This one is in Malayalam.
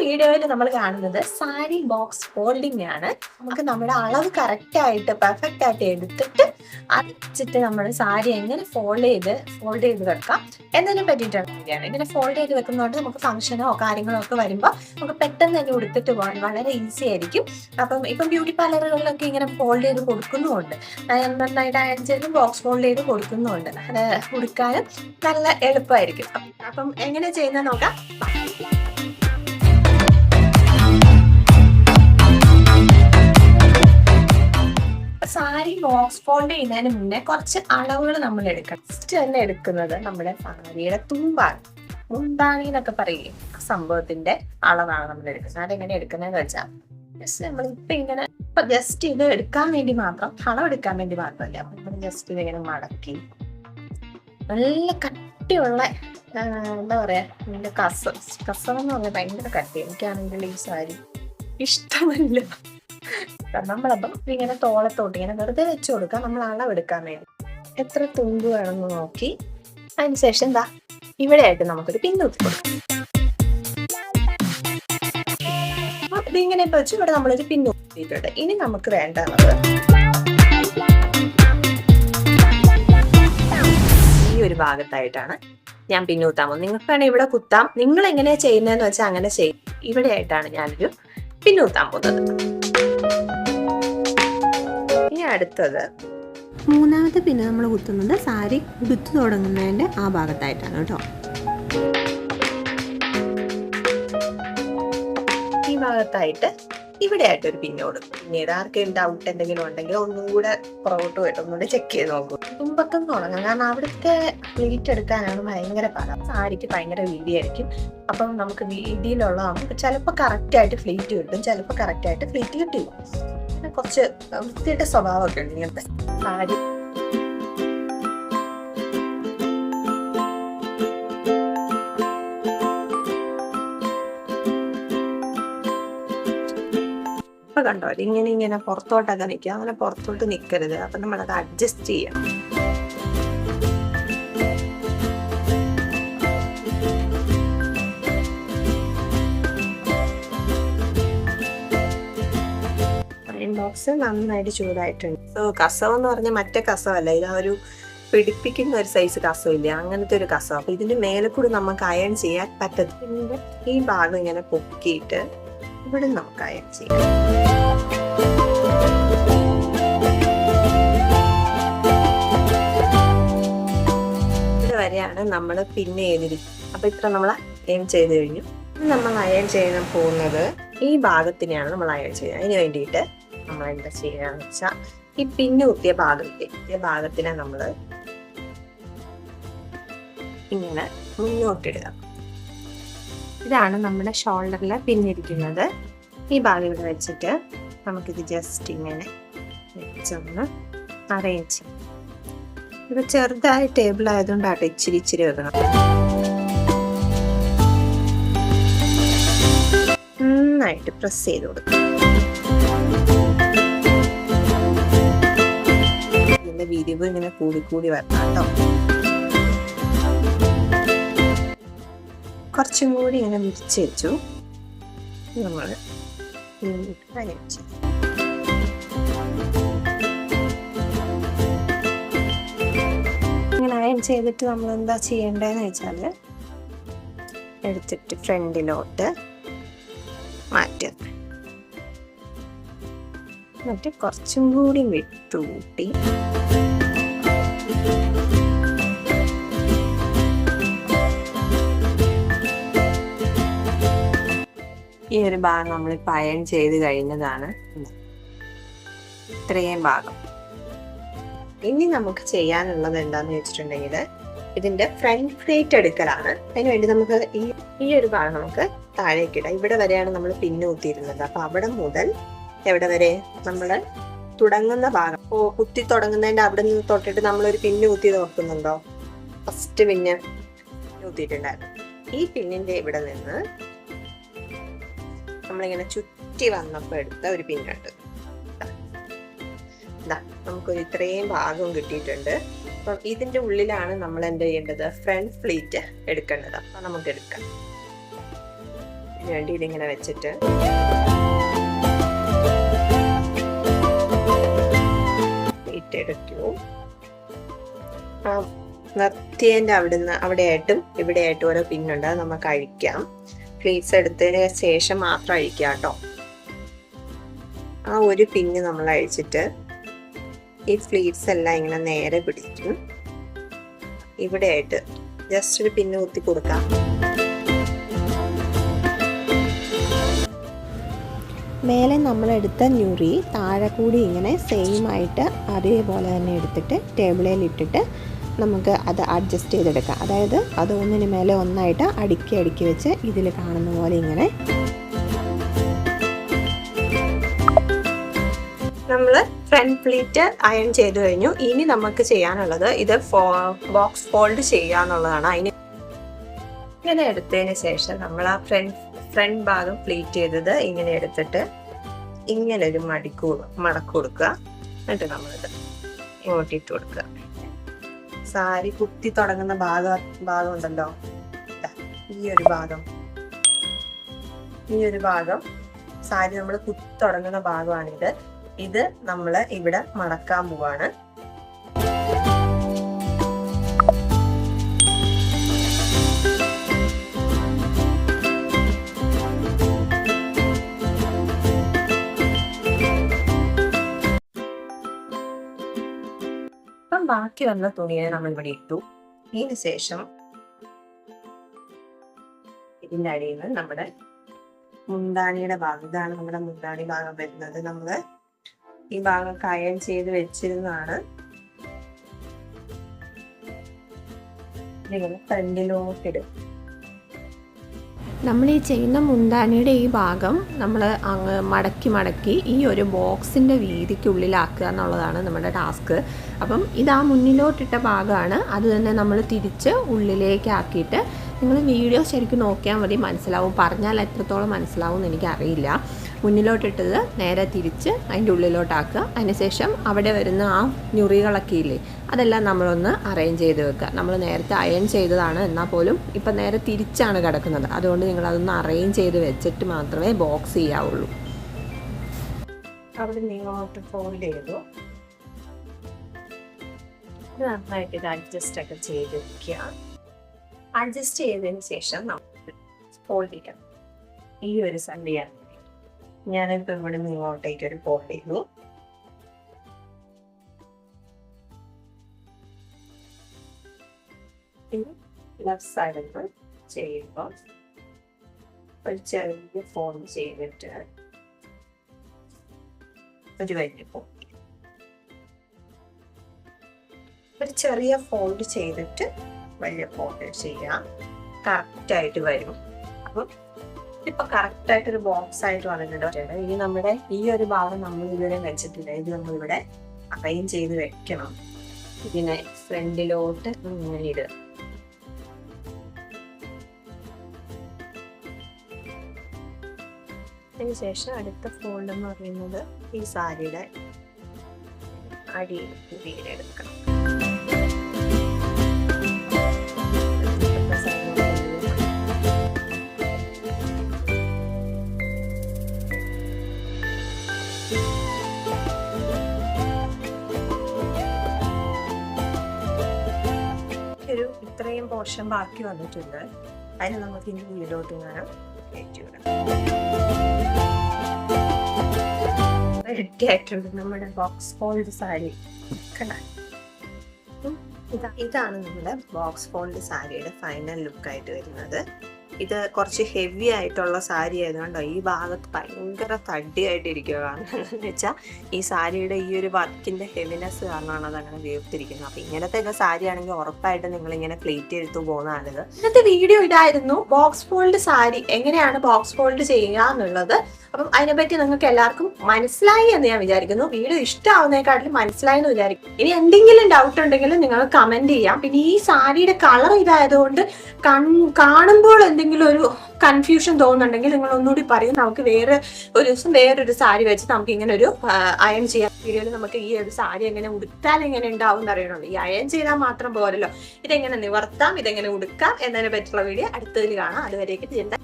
വീഡിയോയിൽ നമ്മൾ കാണുന്നത് സാരി ബോക്സ് ഫോൾഡിംഗ് ആണ്. നമുക്ക് നമ്മുടെ അളവ് കറക്റ്റ് ആയിട്ട് പെർഫെക്റ്റ് ആയിട്ട് എടുത്തിട്ട് അടിച്ചിട്ട് നമ്മുടെ സാരി എങ്ങനെ ഫോൾഡ് ചെയ്ത് ഫോൾഡ് ചെയ്ത് വെക്കാം. എന്നതിനെ പറ്റിയിട്ടാണ് വീഡിയോ ഇങ്ങനെ ഫോൾഡ് ചെയ്ത് വെക്കുന്നതുകൊണ്ട് നമുക്ക് ഫംഗ്ഷനോ കാര്യങ്ങളോ ഒക്കെ വരുമ്പോൾ നമുക്ക് പെട്ടെന്ന് തന്നെ ഉടുത്തിട്ട് പോകാൻ വളരെ ഈസി ആയിരിക്കും. അപ്പം ഇപ്പം ബ്യൂട്ടി പാർലറുകളിലൊക്കെ ഇങ്ങനെ ഫോൾഡ് ചെയ്ത് കൊടുക്കുന്നുമുണ്ട്. നന്നായിട്ട് അയൺ ചെയ്ത് ബോക്സ് ഫോൾഡ് ചെയ്ത് കൊടുക്കുന്നുമുണ്ട്. അത് ഉടുക്കാനും നല്ല എളുപ്പമായിരിക്കും. അപ്പം എങ്ങനെ ചെയ്യുന്നത് നോക്കാം. സാരി ബോക്സ് ഫോൾഡ് ചെയ്യുന്നതിന് മുന്നേ കുറച്ച് അളവുകൾ നമ്മൾ എടുക്കണം. ഫസ്റ്റ് തന്നെ എടുക്കുന്നത് നമ്മുടെ സാരിയുടെ തുമ്പാണ്. മുന്താണി എന്നൊക്കെ പറയുകയും സംഭവത്തിന്റെ അളവാണ് നമ്മൾ എടുക്കുന്നത്. അതെങ്ങനെ എടുക്കുന്നതെന്ന് വെച്ചാൽ ജസ്റ്റ് നമ്മൾ ഇപ്പൊ ഇങ്ങനെ ഇപ്പൊ ജസ്റ്റ് ഇത് എടുക്കാൻ വേണ്ടി മാത്രം അളവ് എടുക്കാൻ വേണ്ടി മാത്രമല്ല അപ്പൊ നമ്മൾ ജസ്റ്റ് ഇതിങ്ങനെ മടക്കി നല്ല കട്ടിയുള്ള എന്താ പറയാ ഇതിന്റെ കസ കസം എന്ന് പറഞ്ഞാൽ ഭയങ്കര കട്ടി എനിക്കാണെങ്കിൽ ഈ സാരി ഇഷ്ടമല്ല. നമ്മളപ്പം ഇങ്ങനെ തോളത്തോട്ട് ഇങ്ങനെ വെറുതെ വെച്ച് കൊടുക്കാം. നമ്മൾ അളവെടുക്കാൻ വേണ്ടി. എത്ര തുമ്പ് വേണമെന്ന് നോക്കി. അതിനുശേഷം എന്താ ഇവിടെ ആയിട്ട് നമുക്കൊരു പിന്നൂത്തി കൊടുക്കാം. അപ്പൊ ഇതിങ്ങനെ ഇപ്പൊ വെച്ച് ഇവിടെ നമ്മളൊരു പിന്നൂത്തിയിട്ടുണ്ട് ഇനി നമുക്ക് വേണ്ട ഈ ഒരു ഭാഗത്തായിട്ടാണ് ഞാൻ പോകുന്നത്. നിങ്ങൾക്ക് വേണേൽ ഇവിടെ കുത്താം. നിങ്ങൾ എങ്ങനെയാ ചെയ്യുന്നതെന്ന് വെച്ചാൽ അങ്ങനെ ചെയ്യും. ഇവിടെ ആയിട്ടാണ് ഞാനൊരു പിന്നൂത്താൻ പോകുന്നത്. ഇനി അടുത്തത്. മൂന്നാമത്തെ പിന്നെ നമ്മൾ കുത്തുന്നത് സാരി ഉടുത്തു തുടങ്ങുന്നതിന്റെ ആ ഭാഗത്തായിട്ടാണ് കേട്ടോ. ഈ ഭാഗത്തായിട്ട് ഇവിടെ ഒരു പിന്നോട് പിന്നീട് ആർക്കും ഡൗട്ട് എന്തെങ്കിലും ഉണ്ടെങ്കിൽ ഒന്നും കൂടെ പുറകോട്ട് പോയിട്ട് ഒന്നുകൂടെ ചെക്ക് ചെയ്ത് നോക്കും. തുമ്പക്കം തുടങ്ങാം. കാരണം അവിടുത്തെ പ്ലേറ്റ് എടുക്കാനാണ് ഭയങ്കര പാടാം. സാരിക്ക് ഭയങ്കര വീതിയായിരിക്കും അപ്പം നമുക്ക് വീതിയിലുള്ളതാകുമ്പോൾ ചിലപ്പോൾ കറക്റ്റ് ആയിട്ട് ഫ്ലീറ്റ് കിട്ടും. ചിലപ്പോൾ കറക്റ്റ് ആയിട്ട് ഫ്ലീറ്റ് കിട്ടില്ല. കുറച്ച് വൃത്തിയുടെ സ്വഭാവമൊക്കെ ഉണ്ട് ഇങ്ങനത്തെ സാരി. കണ്ടോ ഇങ്ങനെ ഇങ്ങനെ പുറത്തോട്ടൊക്കെ നിൽക്കുക അങ്ങനെ പുറത്തോട്ട് നിൽക്കരുത് അപ്പം നമ്മളത് അഡ്ജസ്റ്റ് ചെയ്യണം. ബോക്സ് നന്നായിട്ട് ചൂടായിട്ടുണ്ട്. സോ കസവ് എന്ന് പറഞ്ഞാൽ മറ്റേ കസവല്ല. ഇത് ഒരു പിടിപ്പിക്കുന്ന ഒരു സൈസ് കസവില്ല? അങ്ങനത്തെ ഒരു കസവ്. അപ്പൊ ഇതിന്റെ മേലെ കൂടി നമുക്ക് അയൺ ചെയ്യാൻ പറ്റത്തില്ല. ഈ ഭാഗം ഇങ്ങനെ പൊക്കിയിട്ട് ഇവിടെ നമുക്ക് അയൺ ചെയ്യാം. വരെയാണ് നമ്മൾ പിന്നെ ചെയ്തിരിക്കുന്നത് അപ്പൊ ഇത്ര നമ്മൾ അയൺ ചെയ്ത് കഴിഞ്ഞു. നമ്മൾ അയൺ ചെയ്യാൻ പോകുന്നത് ഈ ഭാഗത്തിനെയാണ് നമ്മൾ അയൺ ചെയ്യുന്നത് അതിന് വേണ്ടിയിട്ട് നമ്മൾ എന്താ ചെയ്യാന്ന് വെച്ചാൽ ഈ പിന്നെ കുത്തിയ ഭാഗത്തെ കുത്തിയ ഭാഗത്തിനെ നമ്മൾ ഇങ്ങനെ മുന്നോട്ടിടുക. ഇതാണ് നമ്മുടെ ഷോൾഡറിൽ പിന്നിരിക്കുന്നത്. ഈ ഭാഗം ഇവിടെ വെച്ചിട്ട് നമുക്കിത് ജസ്റ്റ് ഇങ്ങനെ വെച്ചൊന്ന് അറേഞ്ച് ഇത് ചെറുതായി ടേബിൾ ആയതുകൊണ്ട് ആട്ടെ ഇച്ചിരി ഇച്ചിരി വെക്കണം. നന്നായിട്ട് പ്രസ് ചെയ്ത് കൊടുക്കും. ഇതിന്റെ വിരിവ് ഇങ്ങനെ കൂടി കൂടി വരണം കേട്ടോ. കുറച്ചും കൂടി ഇങ്ങനെ വിരിച്ച് വെച്ചു. നമ്മൾ ഇങ്ങനെ അയൺ ചെയ്തിട്ട് നമ്മൾ എന്താ ചെയ്യേണ്ടതെന്ന് വെച്ചാൽ എടുത്തിട്ട് ഫ്രണ്ടിലോട്ട് മാറ്റുക. എന്നിട്ട് കുറച്ചും കൂടി വിട്ടുകൂട്ടി. ഈ ഒരു ഭാഗം നമ്മൾ പയൻ ചെയ്ത് കഴിഞ്ഞതാണ്. ഇത്രയും ഭാഗം. ഇനി നമുക്ക് ചെയ്യാനുള്ളത് എന്താന്ന് വെച്ചിട്ടുണ്ടെങ്കിൽ ഇതിന്റെ ഫ്രണ്ട് പ്ലേറ്റ് എടുക്കലാണ്. അതിനുവേണ്ടി നമുക്ക് ഈ ഈ ഒരു ഭാഗം നമുക്ക് താഴേക്ക് ഇടാം. ഇവിടെ വരെയാണ് നമ്മൾ പിന്നു കുത്തിയിരുന്നത്. അപ്പൊ അവിടെ മുതൽ എവിടെ വരെ നമ്മൾ തുടങ്ങുന്ന ഭാഗം. ഓ കുത്തി തുടങ്ങുന്നതിന്റെ അവിടെ നിന്ന് തൊട്ടിട്ട് നമ്മൾ ഒരു പിന്നു കുത്തി നോക്കുന്നുണ്ടോ? ഫസ്റ്റ് പിന്നെ കുത്തിയിട്ടുണ്ടായിരുന്നു. ഈ പിന്നിന്റെ ഇവിടെ നിന്ന് നമ്മളിങ്ങനെ ചുറ്റി വന്നപ്പോൾ എടുത്ത ഒരു പിന്നുണ്ട് ഇതാ നമുക്കൊരു ഇത്രയും ഭാഗം കിട്ടിയിട്ടുണ്ട്. അപ്പം ഇതിന്റെ ഉള്ളിലാണ് നമ്മൾ എന്ത് ചെയ്യേണ്ടത്? ഫ്രണ്ട് ഫ്ലീറ്റ് എടുക്കേണ്ടത്. അപ്പൊ നമുക്ക് എടുക്കാം. വേണ്ടി ഇതിങ്ങനെ വെച്ചിട്ട്. ഇട്ടെടുത്തു ആ നിർത്തിയതിന്റെ അവിടുന്ന് അവിടെയായിട്ടും ഇവിടെയായിട്ടും ഓരോ പിന്നുണ്ട്. അത് നമുക്ക് അഴിക്കാം. പ്ലീറ്റ്സ് എടുത്തതിന് ശേഷം മാത്രം അഴിക്കുക കേട്ടോ. ആ ഒരു പിന്ന് നമ്മൾ അഴിച്ചിട്ട് ഈ ഫ്ലീറ്റ്സ് എല്ലാം ഇങ്ങനെ നേരെ പിടിക്കും. ഇവിടെയായിട്ട് ജസ്റ്റ് ഒരു പിന്ന് കുത്തി കൊടുക്കാം. മേലെ നമ്മളെടുത്ത ഞുറി താഴെ കൂടി ഇങ്ങനെ സെയിം ആയിട്ട് അതേപോലെ തന്നെ എടുത്തിട്ട് ടേബിളിൽ ഇട്ടിട്ട് നമുക്ക് അത് അഡ്ജസ്റ്റ് ചെയ്തെടുക്കാം. അതായത് അത് ഒന്നിന് മേലെ ഒന്നായിട്ട് അടുക്കി അടുക്കി വെച്ച് ഇതിൽ കാണുന്ന പോലെ ഇങ്ങനെ. നമ്മൾ ഫ്രണ്ട് പ്ലീറ്റ് അയൺ ചെയ്തു കഴിഞ്ഞു. ഇനി നമുക്ക് ചെയ്യാനുള്ളത് ഇത് ബോക്സ് ഫോൾഡ് ചെയ്യാന്നുള്ളതാണ്. അതിന് ഇങ്ങനെ എടുത്തതിന് ശേഷം നമ്മൾ ആ ഫ്രണ്ട് ഫ്രണ്ട് ഭാഗം പ്ലീറ്റ് ചെയ്തത് ഇങ്ങനെ എടുത്തിട്ട് ഇങ്ങനെ ഒരു മടിക്കൂ മടക്ക് കൊടുക്കുക. എന്നിട്ട് നമ്മളിത് ഇങ്ങോട്ടിട്ട് കൊടുക്കുക. സാരി കുത്തി തുടങ്ങുന്ന ഭാഗം ഭാഗം ഉണ്ടല്ലോ ഈ ഒരു ഭാഗം. ഈ ഒരു ഭാഗം സാരി നമ്മൾ കുത്തി തുടങ്ങുന്ന ഭാഗമാണിത്. ഇത് നമ്മൾ ഇവിടെ മടക്കാൻ പോവാണ്. ബാക്കി വന്ന തുണിയെ നമ്മൾ ഇവിടെ ഇട്ടു. ഇതിന് ശേഷം ഇതിന്റെ അടിയിൽ നമ്മുടെ മുന്താണിയുടെ ഭാഗം. ഇതാണ് നമ്മുടെ മുന്താണി ഭാഗം വരുന്നത്. നമ്മൾ ഈ ഭാഗം കയൻ ചെയ്ത് വെച്ചിരുന്നതാണ്. നമ്മൾ ഈ ചെയ്യുന്ന മുന്താനിയുടെ ഈ ഭാഗം നമ്മൾ അങ്ങ് മടക്കി മടക്കി ഈ ഒരു ബോക്സിന്റെ വീതിക്കുള്ളിലാക്കുക എന്നുള്ളതാണ് നമ്മുടെ ടാസ്ക്. അപ്പം ഇത് ആ മുന്നിലോട്ടിട്ട ഭാഗമാണ്. അത് തന്നെ നമ്മൾ തിരിച്ച് ഉള്ളിലേക്ക് ആക്കിയിട്ട് നിങ്ങൾ വീഡിയോ ശരിക്കും നോക്കിയാൽ മതി മനസ്സിലാവും. പറഞ്ഞാൽ എത്രത്തോളം മനസ്സിലാവും എന്ന് എനിക്കറിയില്ല. മുന്നിലോട്ടിട്ടത് നേരെ തിരിച്ച് അതിന്റെ ഉള്ളിലോട്ടാക്കുക. അതിനുശേഷം അവിടെ വരുന്ന ആ ഞുറികളൊക്കെ ഇല്ലേ അതെല്ലാം നമ്മളൊന്ന് അറേഞ്ച് ചെയ്ത് വെക്കുക. നമ്മൾ നേരത്തെ അയൺ ചെയ്തതാണ് എന്നാൽ പോലും ഇപ്പം നേരെ തിരിച്ചാണ് കിടക്കുന്നത്. അതുകൊണ്ട് നിങ്ങളതൊന്ന് അറേഞ്ച് ചെയ്ത് വെച്ചിട്ട് മാത്രമേ ബോക്സ് ചെയ്യാവുള്ളൂ. അവിടെ നിങ്ങളോട്ട് ഫോൾഡ് ചെയ്തു. നന്നായിട്ട് ഇത് അഡ്ജസ്റ്റ് ഒക്കെ ചെയ്ത് വെക്കുക അഡ്ജസ്റ്റ് ചെയ്തതിന് ശേഷം നമ്മൾ ഫോൾഡ് ചെയ്യാം. ഈ ഒരു സണ്ടിയാണ് ഞാനിപ്പോൾ ഇവിടെ നിന്ന് ഇങ്ങോട്ടേക്ക് ഒരു ഫോൾഡ് ചെയ്തു. ലെഫ്റ്റ് സൈഡിൽ ചെയ്യുമ്പോൾ ഒരു ചെറിയ ഫോൾഡ് ചെയ്തിട്ട് ഒരു വലിയ ഫോൾഡ് ഒരു ചെറിയ ഫോൾഡ് ചെയ്തിട്ട് വലിയ ഫോൾഡ് ചെയ്യാം. കറക്റ്റ് ആയിട്ട് വരും. അപ്പം ഇപ്പൊ കറക്റ്റ് ആയിട്ട് ഒരു ബോക്സ് ആയിട്ട് വന്നിട്ടുണ്ട്. ഇനി നമ്മുടെ ഈ ഒരു ഭാഗം നമ്മൾ ഇതുവരെ വെച്ചിട്ടില്ല. ഇത് നമ്മൾ ഇവിടെ അറേഞ്ച് ചെയ്ത് വെക്കണം. ഇതിനെ ഫ്രണ്ടിലോട്ട് ഇങ്ങനെ ഇടുക. അതിനുശേഷം അടുത്ത ഫോൾഡ് എന്ന് പറയുന്നത് ഈ സാരിയുടെ അടിയിൽ എടുക്കണം. ഇത്രയും പോർഷൻ ബാക്കി വന്നിട്ടുണ്ട്. അതിന് നമുക്ക് ഇനി ഉള്ളിലോട്ട് ഞാൻ കയറ്റി വിടാം റെഡി ആയിട്ടുണ്ട് നമ്മുടെ ബോക്സ് ഫോൾഡ് സാരി ഇതാണ് നമ്മുടെ ബോക്സ് ഫോൾഡ് സാരിയുടെ ഫൈനൽ ലുക്കായിട്ട് വരുന്നത്. ഇത് കുറച്ച് ഹെവി ആയിട്ടുള്ള സാരി ആയതുകൊണ്ടോ ഈ ഭാഗത്ത് ഭയങ്കര തടിയായിട്ട് ആയിട്ടിരിക്കുക കാരണം എന്ന് വെച്ചാൽ ഈ സാരിയുടെ ഈ ഒരു വർക്കിന്റെ ഹെവിനെസ് കാരണമാണ് അത് അങ്ങനെ വീർത്തിരിക്കുന്നത് അപ്പൊ ഇങ്ങനത്തെ സാരി ആണെങ്കിൽ ഉറപ്പായിട്ട് നിങ്ങൾ ഇങ്ങനെ പ്ലേറ്റ് എടുത്തു പോകുന്നതാണ് ഇന്നത്തെ വീഡിയോ ഇതായിരുന്നു. ബോക്സ് ഫോൾഡ് സാരി എങ്ങനെയാണ് ബോക്സ് ഫോൾഡ് ചെയ്യുക എന്നുള്ളത്. അപ്പം അതിനെപ്പറ്റി നിങ്ങൾക്ക് എല്ലാവർക്കും മനസ്സിലായി എന്ന് ഞാൻ വിചാരിക്കുന്നു. വീഡിയോ ഇഷ്ടമാവുന്നതിനെക്കാട്ടിലും മനസ്സിലായി എന്ന് വിചാരിക്കും ഇനി എന്തെങ്കിലും ഡൗട്ട് ഉണ്ടെങ്കിൽ നിങ്ങൾ കമന്റ് ചെയ്യാം. പിന്നെ ഈ സാരിയുടെ കളർ ഇതായതുകൊണ്ട് കാണുമ്പോൾ എന്തെങ്കിലും ഒരു കൺഫ്യൂഷൻ തോന്നുന്നുണ്ടെങ്കിൽ നിങ്ങൾ ഒന്നുകൂടി പറയും. നമുക്ക് വേറെ ഒരു ദിവസം വേറൊരു സാരി വെച്ച് നമുക്ക് ഇങ്ങനെ ഒരു അയൺ ചെയ്യാം വീഡിയോയിൽ നമുക്ക് ഈ ഒരു സാരി എങ്ങനെ ഉടുത്താൽ എങ്ങനെ ഉണ്ടാവും എന്ന് അറിയണമല്ലോ. ഈ അയൺ ചെയ്താൽ മാത്രം പോരല്ലോ. ഇതെങ്ങനെ നിവർത്താം ഇതെങ്ങനെ ഉടുക്കാം എന്നതിനെ പറ്റിയുള്ള വീഡിയോ അടുത്തതിൽ കാണാം. അതുവരേക്ക് ചെയ്യേണ്ട